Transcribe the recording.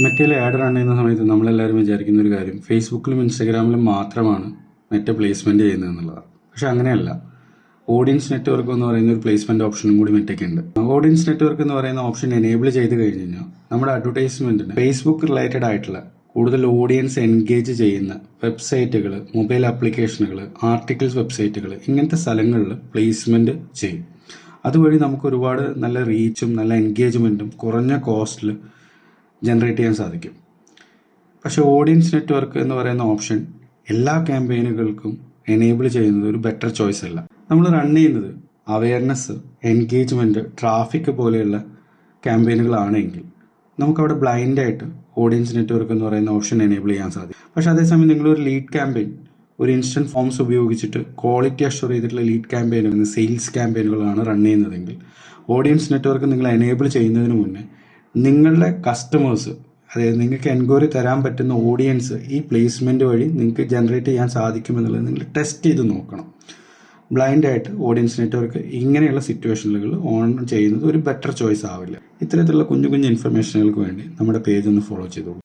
മെറ്റയിൽ add run ചെയ്യുന്ന സമയത്ത് നമ്മളെല്ലാവരും വിചാരിക്കുന്ന ഒരു കാര്യം ഫേസ്ബുക്കിലും ഇൻസ്റ്റാഗ്രാമിലും മാത്രമാണ് നെറ്റ് പ്ലേസ്മെന്റ് ചെയ്യുന്നത് എന്നുള്ളതാണ് പക്ഷെ അങ്ങനെയല്ല. ഓഡിയൻസ് നെറ്റ്വർക്ക് എന്ന് പറയുന്ന ഒരു പ്ലേസ്മെന്റ് ഓപ്ഷനും കൂടി മെറ്റൊക്കെ ഉണ്ട്. ഓഡിയൻസ് നെറ്റ്വർക്ക് എന്ന് പറയുന്ന ഓപ്ഷൻ എനേബിൾ ചെയ്ത് കഴിഞ്ഞ് കഴിഞ്ഞാൽ നമ്മുടെ അഡ്വർടൈസ്മെന്റിന് ഫേസ്ബുക്ക് റിലേറ്റഡ് ആയിട്ടുള്ള കൂടുതൽ ഓഡിയൻസ് എൻഗേജ് ചെയ്യുന്ന വെബ്സൈറ്റുകൾ മൊബൈൽ ആപ്ലിക്കേഷനുകൾ ആർട്ടിക്കിൾസ് വെബ്സൈറ്റുകൾ ഇങ്ങനത്തെ സ്ഥലങ്ങളിൽ പ്ലേസ്മെന്റ് ചെയ്യും. അതുവഴി നമുക്ക് ഒരുപാട് നല്ല റീച്ചും നല്ല എൻഗേജ്മെന്റും കുറഞ്ഞ കോസ്റ്റിൽ ജനറേറ്റ് ചെയ്യാൻ സാധിക്കും. പക്ഷേ ഓഡിയൻസ് നെറ്റ്വർക്ക് എന്ന് പറയുന്ന ഓപ്ഷൻ എല്ലാ ക്യാമ്പയിനുകൾക്കും എനേബിൾ ചെയ്യുന്നത് ഒരു ബെറ്റർ ചോയ്സ് അല്ല. നമ്മൾ റൺ ചെയ്യുന്നത് അവയർനെസ് എൻഗേജ്മെന്റ് ട്രാഫിക് പോലെയുള്ള ക്യാമ്പയിനുകളാണെങ്കിൽ നമുക്കവിടെ ബ്ലൈൻഡായിട്ട് ഓഡിയൻസ് നെറ്റ്വർക്ക് എന്ന് പറയുന്ന ഓപ്ഷൻ എനേബിൾ ചെയ്യാൻ സാധിക്കും. പക്ഷേ അതേസമയം നിങ്ങളൊരു ലീഡ് ക്യാമ്പയിൻ ഒരു ഇൻസ്റ്റന്റ് ഫോംസ് ഉപയോഗിച്ചിട്ട് ക്വാളിറ്റി അഷ്യൂർ ചെയ്തിട്ടുള്ള ലീഡ് ക്യാമ്പയിനുകൾ സെയിൽസ് ക്യാമ്പയിനുകളാണ് റൺ ചെയ്യുന്നതെങ്കിൽ ഓഡിയൻസ് നെറ്റ്വർക്ക് നിങ്ങൾ എനേബിൾ ചെയ്യുന്നതിന് മുന്നേ നിങ്ങളുടെ കസ്റ്റമേഴ്സ് അതായത് നിങ്ങൾക്ക് എൻക്വയറി തരാൻ പറ്റുന്ന ഓഡിയൻസ് ഈ പ്ലേസ്മെന്റ് വഴി നിങ്ങൾക്ക് ജനറേറ്റ് ചെയ്യാൻ സാധിക്കുമെന്നുള്ളത് നിങ്ങൾ ടെസ്റ്റ് ചെയ്ത് നോക്കണം. ബ്ലൈൻഡായിട്ട് ഓഡിയൻസ് നെറ്റ്വർക്ക് ഇങ്ങനെയുള്ള സിറ്റുവേഷനുകൾ ഓൺ ചെയ്യുന്നത് ഒരു ബെറ്റർ ചോയ്സ് ആവില്ല. ഇത്തരത്തിലുള്ള കുഞ്ഞു കുഞ്ഞു ഇൻഫർമേഷനുകൾക്ക് വേണ്ടി നമ്മുടെ പേജ് ഒന്ന് ഫോളോ ചെയ്തോളൂ.